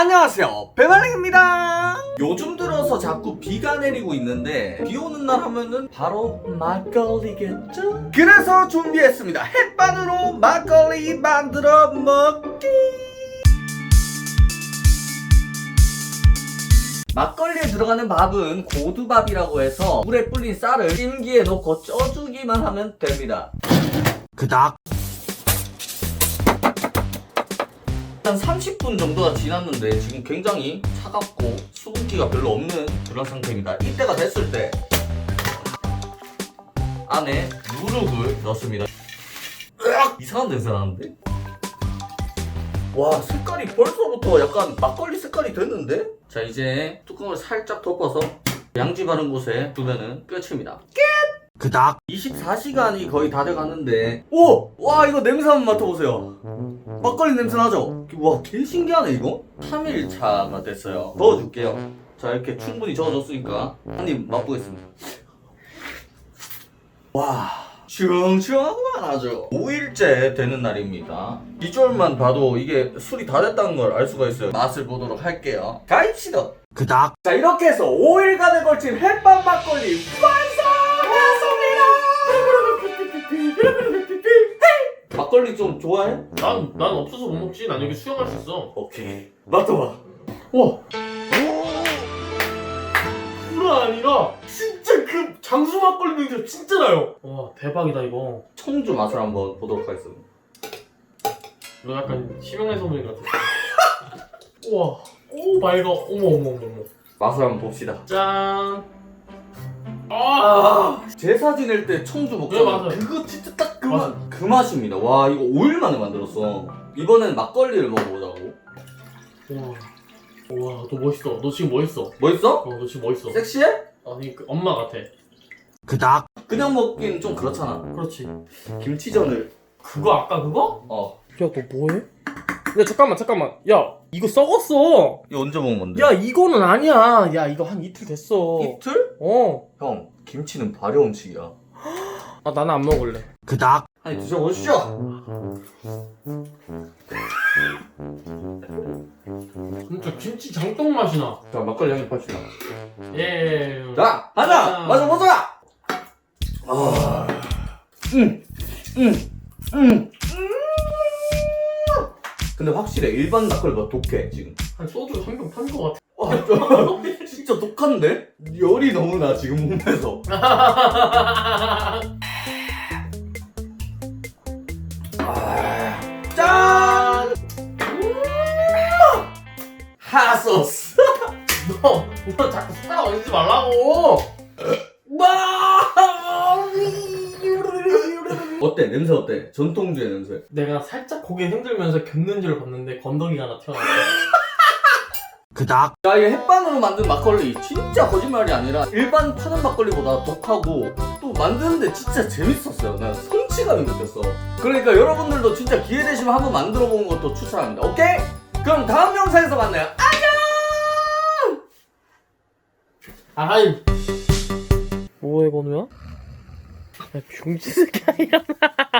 안녕하세요. 배말랭입니다. 요즘 들어서 자꾸 비가 내리고 있는데 비 오는 날 하면은 바로 막걸리겠죠? 그래서 준비했습니다. 햇반으로 막걸리 만들어 먹기. 막걸리에 들어가는 밥은 고두밥이라고 해서 물에 불린 쌀을 찜기에 넣고 쪄주기만 하면 됩니다. 그닥 한 30분 정도가 지났는데 지금 굉장히 차갑고 수분기가 별로 없는 그런 상태입니다. 이때가 됐을 때 안에 누룩을 넣습니다. 으악! 이상한 냄새 나는데? 와 색깔이 벌써부터 약간 막걸리 색깔이 됐는데? 자 이제 뚜껑을 살짝 덮어서 양지 바른 곳에 두면은 끝입니다. 그닥 24시간이 거의 다 돼가는데 오! 와 이거 냄새 한번 맡아보세요 막걸리 냄새 나죠? 와, 개 신기하네, 이거? 3일차가 됐어요. 넣어줄게요. 자, 이렇게 충분히 저어줬으니까 한 입 맛보겠습니다. 와, 시원시원하구만 아주. 5일째 되는 날입니다. 비주얼만 봐도 이게 술이 다 됐다는 걸 알 수가 있어요. 맛을 보도록 할게요. 가입시다. 그닥. 자, 이렇게 해서 5일간에 걸친 햇반 막걸리 완성 막걸리 좀 좋아해? 난, 난 없어서 못 먹지. 난 여기 수영할 수 있어. 오케이. 맡아봐. 와. 불화 아니라 진짜 그 장수 막걸리 냄새 진짜 나요. 와 대박이다 이거. 청주 맛을 한번 보도록 하겠습니다. 이거 약간 심형래 선배님 같아. 우와. 오 맑아. 어머 어머 어머 어머. 맛을 한번 봅시다. 짠. 아. 제사 지낼 때 청주 네, 먹잖아. 맞아요. 그거 진짜 딱 그. 맛. 그 맛입니다. 와 이거 5일 만에 만들었어. 이번엔 막걸리를 먹어보자고. 와. 와, 너 멋있어. 너 지금 멋있어. 멋있어? 어, 너 지금 멋있어. 섹시해? 아니, 그 엄마 같아. 그닥. 그냥 먹긴 좀 그렇잖아. 그렇지. 김치전을. 그거 아까 그거? 어. 야, 너 뭐해? 야, 잠깐만, 잠깐만. 야, 이거 썩었어. 이거 언제 먹은 건데? 야, 이거는 아니야. 야, 이거 한 이틀 됐어. 이틀? 어. 형 김치는 발효 음식이야. 아, 나는 안 먹을래. 그닥. 아니 드셔보시죠. 진짜 김치 장떡 맛이 나. 자 막걸리 한입 합시다. 예. 자 하나 아. 마셔보자. 아. 음. 음. 음. 음. 근데 확실해 일반 막걸리가 독해 지금. 한 소주 한병 탄 거 같아. 와, 저, 진짜 독한데? 열이 너무 나 지금 몸에서. 핫소스. 너, 너 자꾸 숟가락 얹지 말라고. 어때? 냄새 어때? 전통주의 냄새. 내가 살짝 고개 흔들면서 겪는지를 봤는데 건더기가 하나 튀어나왔어. 그닥. 자, 이 햇반으로 만든 막걸리 진짜 거짓말이 아니라 일반 파는 막걸리보다 독하고 또 만드는데 진짜 재밌었어요. 난 성취감이 느꼈어. 그러니까 여러분들도 진짜 기회 되시면 한번 만들어 보는 것도 추천합니다. 오케이? 그럼 다음 영상에서 만나요. 아이. 뭐해, 건우야? 야, 병신 새끼 아니야.